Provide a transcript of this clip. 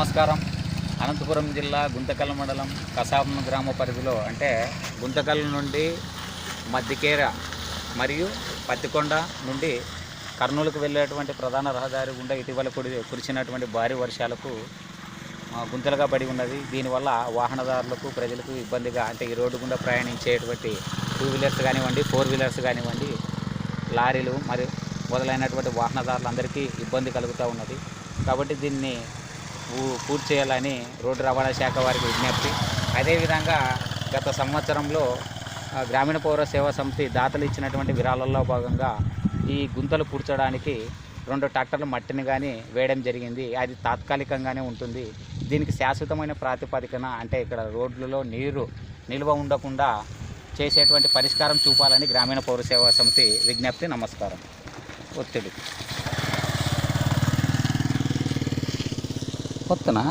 నమస్కారం. అనంతపురం జిల్లా గుంతకల్ మండలం కసాపం గ్రామ పరిధిలో అంటే గుంతకల్ నుండి మద్దికేర మరియు పత్తికొండ నుండి కర్నూలుకు వెళ్ళేటువంటి ప్రధాన రహదారి గుండా ఇటీవల కుడి కురిసినటువంటి భారీ వర్షాలకు గుంతలుగా పడి ఉన్నది. దీనివల్ల వాహనదారులకు ప్రజలకు ఇబ్బందిగా అంటే ఈ రోడ్డు గుండా ప్రయాణించేటువంటి టూ వీలర్స్ కానివ్వండి ఫోర్ వీలర్స్ కానివ్వండి లారీలు మరియు మొదలైనటువంటి వాహనదారులందరికీ ఇబ్బంది కలుగుతూ ఉన్నది. కాబట్టి దీన్ని పూర్తి చేయాలని రోడ్డు రవాణా శాఖ వారికి విజ్ఞప్తి. అదేవిధంగా గత సంవత్సరంలో గ్రామీణ పౌర సేవా సమితి దాతలు ఇచ్చినటువంటి విరాళాల్లో భాగంగా ఈ గుంతలు పూడ్చడానికి రెండు ట్రాక్టర్లు మట్టిని కానీ వేయడం జరిగింది. అది తాత్కాలికంగానే ఉంటుంది. దీనికి శాశ్వతమైన ప్రాతిపదికన అంటే ఇక్కడ రోడ్లలో నీరు నిల్వ ఉండకుండా చేసేటువంటి పరిష్కారం చూపాలని గ్రామీణ పౌర సేవా సమితి విజ్ఞప్తి. నమస్కారం. ఒత్తిడి. కొత్తనా